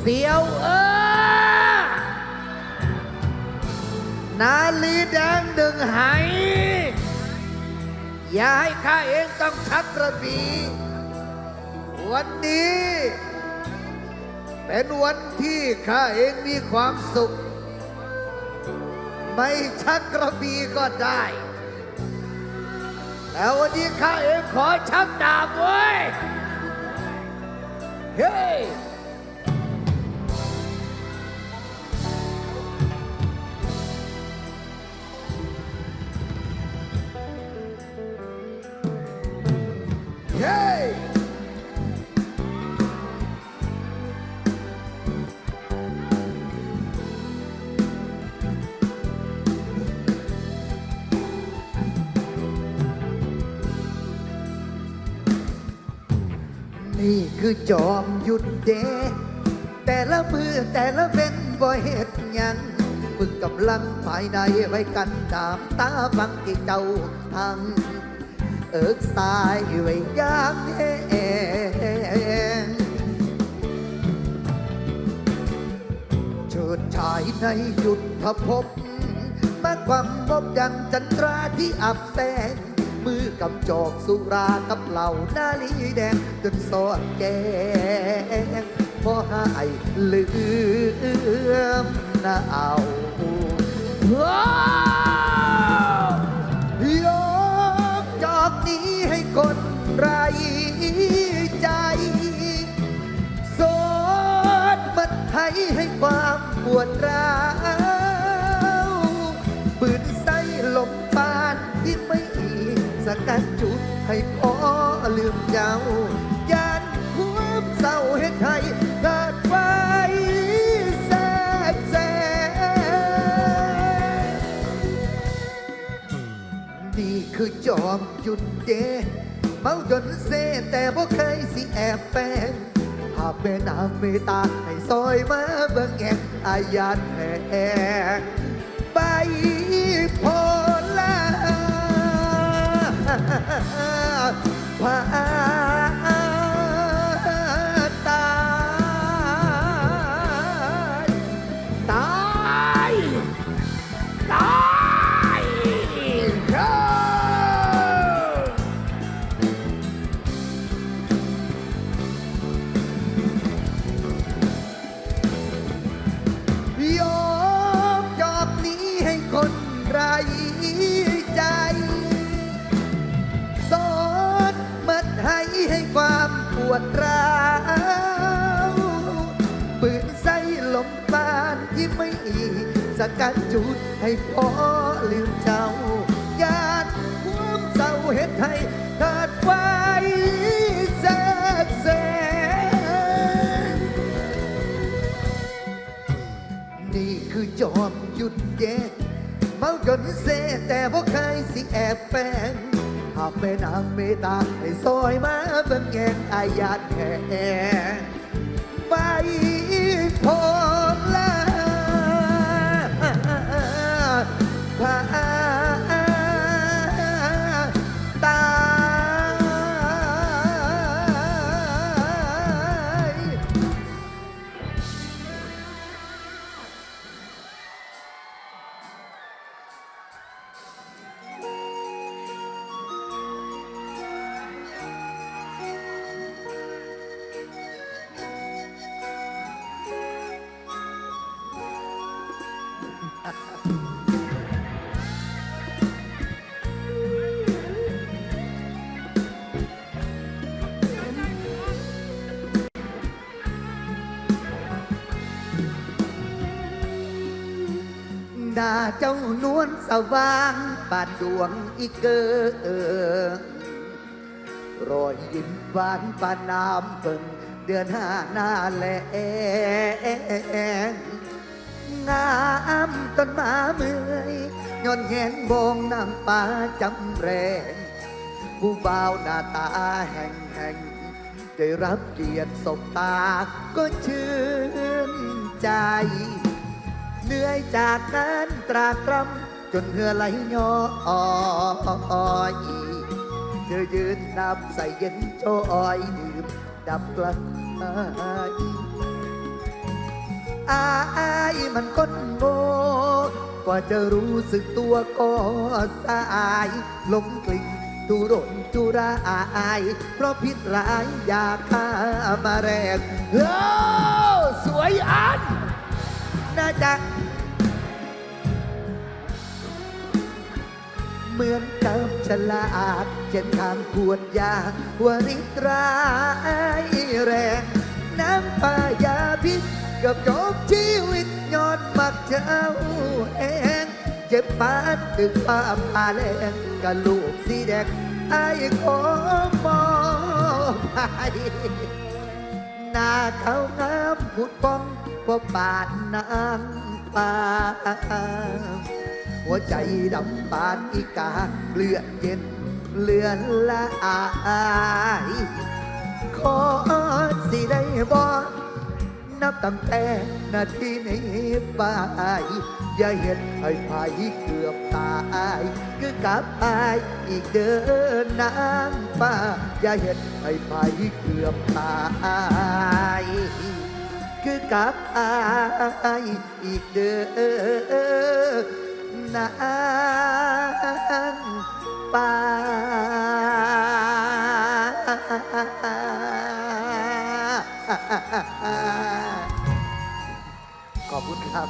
เสียวเออนาลีแดงดึงหายอย่าให้ข้าเองต้องชักกระบี่วันนี้ เป็นวันที่ข้าเองมีความสุข ไม่ชักกระบี่ก็ได้แต่วันนี้ข้าเองขอชักดาบเว้เฮ้ย นี่คือจอมหยุดเด แต่ละมือแต่ละเว้นบ่เฮ็ดหยังฝึกกำลังภายในไว้กันตามตาบังที่เจ้าทางเอิกสายไว้ยามแห้งเชิดชายในหยุดทภพมาความมบดังจันทราที่อับแสง มือกับจอกสุรากับเหล่านาลีแดงจนสอดแกงพอหายลืมนาเอาว้าวยกจอกนี้ให้คนไรใจสดมันไทยให้ความปวดร้าว สกัดจุดให้พอลืมเจ้ายานความเศร้าให้ไทยเกิดไฟแสบแสบนี่คือจอมหยุดเดเมาจนเซแต่บ่เคยสิแอบแฝงหากแม่นางเมตตาให้ซอยมาเบิ่งแงอาญาแหงไปพอ พา วามปวดร้าวปืนใส่ลมปานที่ไม่อีสกัดจุดให้พอลืมเจ้ายานความเศร้าเหตุให้เกิดไฟแสกแสงนี่คือจอมหยุดเย็นเมาจนเซแต่บ่เคยสิแอบแฝง หากแม่นางเมตาให้ซอยมาเบิ่งแงงอาญาแห่ไป ดาเจ้านวลสว่างบานดวงอีกเกอรอยยิ้มหวานปานน้ำเบิ่งเดือนห้าหน้าแลงงามต้นมาเมื่อยย้อนแงนบองน้ำปลาจำแรงผู้บ่าวหน้าตาแห่งแห่งได้รับเกียรติสบตาก็ชื่นใจ เหนื่อยจากนั้นตรากตรำจนเหื่อไหลย้อยเธอยืนนับใส่เย็นโจอ้อยดื่มดับกลายอายมันคนโง่กว่าจะรู้สึกตัวก็สายหลงกลิ่งทุรนทุรายเพราะพิษร้ายอยากฆ่ามาแรงเฮ้สวยอัน น่าจะเหมือนกับฉลากเช่นทางขวดยาวริตรายแรง น้ำปายาพิษกับจบชีวิตย้อนมักเจ้าเองเจ็บปานถึงควาพาแรงกับลูกสีแดงไอ้ขอมอบให้ หน้าเขางามพุดป้องพบบาดนางฟ้าหัวใจดำปานอีกาเลือดเย็นเลือนละอาย ขอสิได้บ่ นับตั้งแต่นาทีนี้ไปอย่าเห็นไอ้ภายเกือบตายคือกับอายอีกเดินนางฟ้าอย่าเห็นไอ้ภายเกือบตายคือกับอายอีกเด้อนางฟ้า ขอบคุณครับ